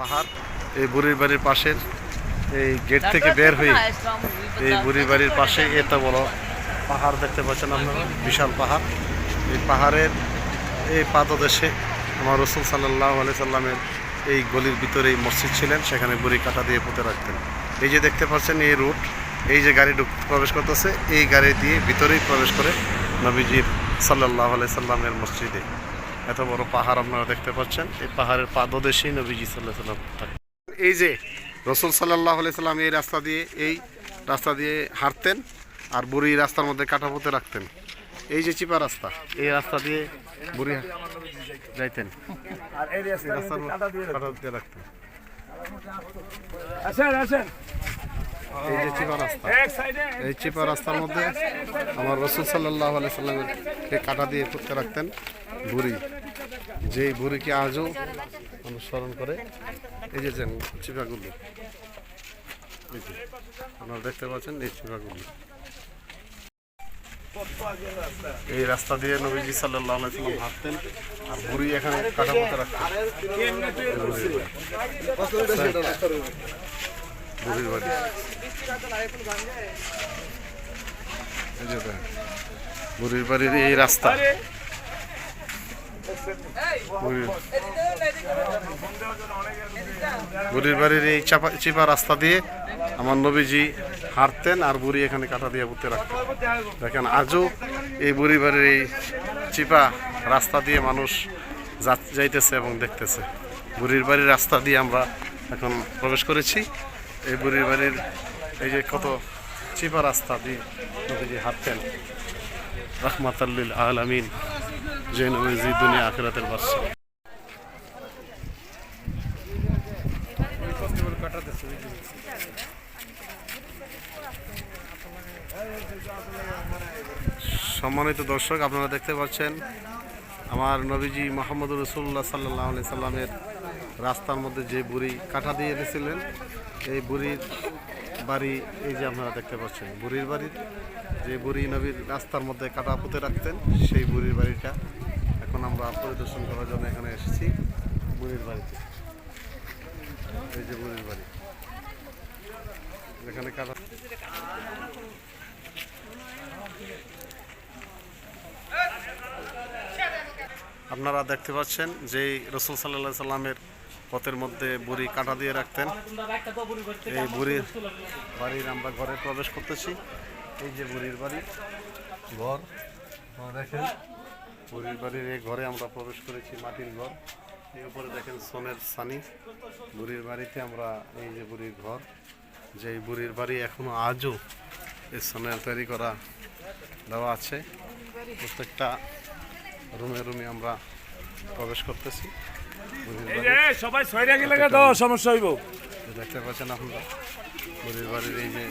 পাহাড় এই বুড়ির বাড়ির পাশের এই গেট থেকে বের হয়ে এই বুড়ির বাড়ির পাশে এত বড় পাহাড় দেখতে পাচ্ছেন আপনারা বিশাল পাহাড়। এই পাহাড়ের এই পাদদেশে আমার রসুল সাল্লাহ আলি সাল্লামের এই গলির ভিতরেই মসজিদ ছিলেন সেখানে বুড়ি কাটা দিয়ে পুঁতে রাখতেন। এই যে দেখতে পাচ্ছেন এই রুট এই যে গাড়ি ঢুক প্রবেশ করতেছে এই গাড়ি দিয়ে ভিতরেই প্রবেশ করে নবীজির সাল্লাহ আলি সাল্লামের মসজিদে। এত বড় পাহাড় আপনারা দেখতে পাচ্ছেন এই পাহাড়ের পাদদেশেই নবীজি সাল্লাহ সাল্লাম থাকে এই যে রসুল সাল্লাহ সাল্লাম এই রাস্তা দিয়ে এই রাস্তা দিয়ে হাঁটতেন আর বুড়ি রাস্তার মধ্যে কাটা পুঁতে রাখতেন। এই যে চিপা রাস্তা এই রাস্তা দিয়ে বুড়ি যাইতেন। আর এই রাস্তার রাখতেন। আসেন আসেন। এই যে চিপা রাস্তা এই চিপা রাস্তার মধ্যে আমার রসুল সাল্লাহ আলি সাল্লামের কে কাটা দিয়ে করতে রাখতেন বুড়ি। যেই বুড়িকে আজও অনুসরণ করে যে যেন চিপাগুলি আপনারা দেখতে পাচ্ছেন এই চিপাগুলি এই রাস্তা দিয়ে নবীজি সাল্লাম হাঁটতেন আর বুড়ি এখানে কাটা পুঁতে রাখতেন। বুড়ির বাড়ি। যে বুড়ির বাড়ির এই রাস্তা। বুড়ির বুড়ির এই চাপা চিপা রাস্তা দিয়ে আমার নবীজি হাঁটতেন আর বুড়ি এখানে কাটা দিয়ে পুঁতে রাখতেন দেখেন, আজও এই বুড়ি বাড়ির এই চিপা রাস্তা দিয়ে মানুষ যাইতেছে এবং দেখতেছে। বুড়ির বাড়ির রাস্তা দিয়ে আমরা এখন প্রবেশ করেছি। এই বুড়ির বাড়ির এই যে কত চিপা রাস্তা দিয়ে নবীজি হাঁটতেন। রহমাতাল্লিল আলামিন। যে নবীজি দুনিয়া আখেরাতের বাদশা। সম্মানিত দর্শক, আপনারা দেখতে পাচ্ছেন আমার নবীজি মোহাম্মদ রসুল্লাহ সাল্লাহ আলি সাল্লামের রাস্তার মধ্যে যে বুড়ি কাঠা দিয়ে এনেছিলেন, এই বুড়ির বাড়ি, এই যে আপনারা দেখতে পাচ্ছেন, বুড়ির বাড়ির যে বুড়ি নবীর রাস্তার মধ্যে কাটা পুঁতে রাখতেন, সেই বুড়ির বাড়িটা এখন আমরা পরিদর্শন করার জন্য এখানে এসেছি বুড়ির বাড়িতে। এই যে বুড়ির বাড়ি। এখানে কাটা আপনারা দেখতে পাচ্ছেন যে রসুল সাল্লাহ সাল্লামের পথের মধ্যে বুড়ি কাটা দিয়ে রাখতেন। এই বুড়ির বাড়ির আমরা ঘরে প্রবেশ করতেছি। এই যে বুড়ির বাড়ি, ঘর। দেখেন বুড়ির বাড়ির এই ঘরে আমরা প্রবেশ করেছি মাটির ঘর। এই উপরে দেখেন সোনের সানি। বুড়ির বাড়িতে আমরা এই যে বুড়ির ঘর যে এই বুড়ির বাড়ি এখনও আজও এই সোনের তৈরি করা দেওয়া আছে। প্রত্যেকটা রুমে রুমে আমরা প্রবেশ করতেছি সবাই গেলে সমস্যা হইব। দেখতে পাচ্ছেন আপনারা বুড়ির বাড়ির এই যে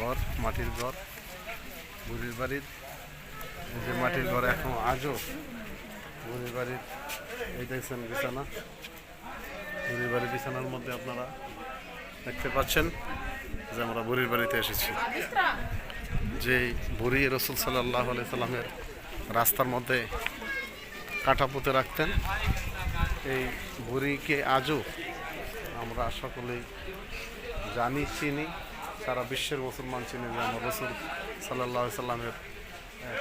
ঘর মাটির ঘর বুড়ির বাড়ির যে মাটির ঘর এখন আজও বুড়ির বাড়ির, এই দেখছেন বিছানা। বুড়ির বাড়ির বিছানার মধ্যে আপনারা দেখতে পাচ্ছেন যে আমরা বুড়ির বাড়িতে এসেছি। যে বুড়ি রসুল সাল্লাহ আলি সাল্লামের রাস্তার মধ্যে কাটা পুঁতে রাখতেন, এই বুড়িকে আজও আমরা সকলেই জানি, চিনি, সারা বিশ্বের মুসলমান চিনি যে আমার রসুল সাল্লাহ সাল্লামের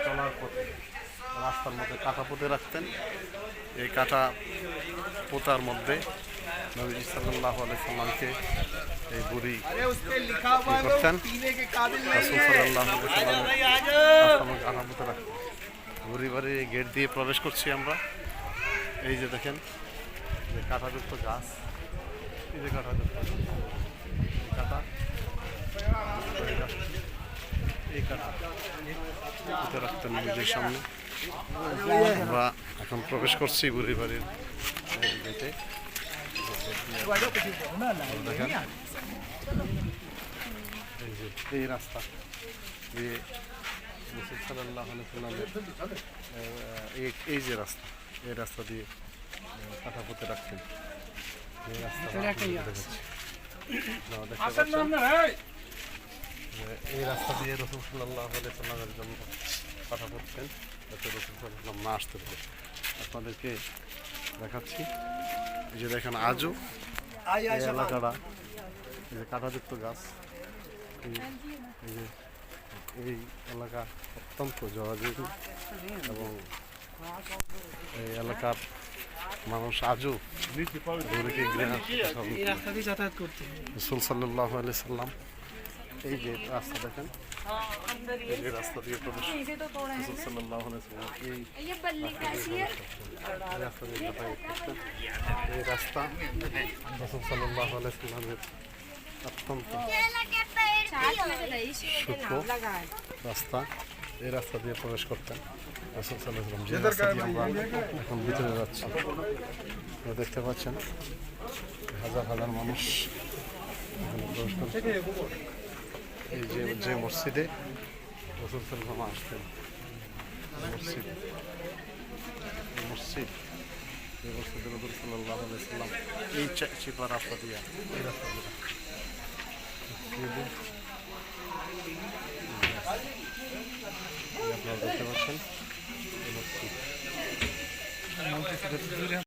চলার পথে। রাস্তার মধ্যে কাঁটা পুঁতে রাখতেন। এই কাঁটা পোতার মধ্যে নবীজি সাল্লাহ সাল্লামকে এই বুড়ি করতেন? কাটা পুঁতে রাখতেন। বুড়ি বাড়ির গেট দিয়ে প্রবেশ করছি আমরা। এই যে দেখেন যে কাঁটাযুক্ত গাছ। এই যে কাঁটাযুক্ত গাছ। এই কাঁটা এই গাছ, এই কাঁটা এটা রাখতেন নিজের সামনে। আমরা এখন প্রবেশ করছি বুড়ি বাড়ির এই গেটে। এই যে এই রাস্তা। দিয়ে রসুল সাল্লাহ এই এই যে রাস্তা এই রাস্তা দিয়ে কাটা পুঁতে রাখতেন এই রাস্তা দেখাচ্ছি আপনারা দেখতে আসেন পাচ্ছেন না এই রাস্তা দিয়ে রসুল সাল্লাহ সাল্লামের জন্য কাটা পড়তেন যাতে রসুল সাল্লাম না আসতে পারে। আপনাদেরকে দেখাচ্ছি। এই যে দেখেন আজও এই এলাকাটা এই যে কাঁটাযুক্ত গাছ এই যে এই এলাকা অত্যন্ত জরাজীর্ণ এবং এই এলাকার মানুষ আজও রসুল সাল্লাহ আলি সাল্লাম এই যে রাস্তা দেখেন এই যে রাস্তা দিয়ে প্রবেশ রাসূল সাল্লাল্লাহু আলাইহি ওয়াসাল্লাম এই রাস্তা দিয়ে যাতায়াত করতেন এই রাস্তা রাসূল সাল্লাল্লাহু আলাইহি ওয়াসাল্লামের অত্যন্ত সূক্ষ্ম রাস্তা এই রাস্তা দিয়ে প্রবেশ করতেন রাসূল সাল্লাল্লাহু আলাইহি ওয়াসাল্লাম আমরা এখন ভিতরে যাচ্ছি আপনারা দেখতে পাচ্ছেন হাজার হাজার মানুষ প্রবেশ করছে যে যে মসজিদে রসুল সাল্লাম আসতেন এই মসজিদ এই মসজিদ এই মসজিদে রসুল সাল্লাহ সাল্লাম এই চা- চিপা রাস্তা দিয়ে এই রাস্তা দিয়ে মসজিদে আপনারা দেখতে পাচ্ছেন এই মসজিদ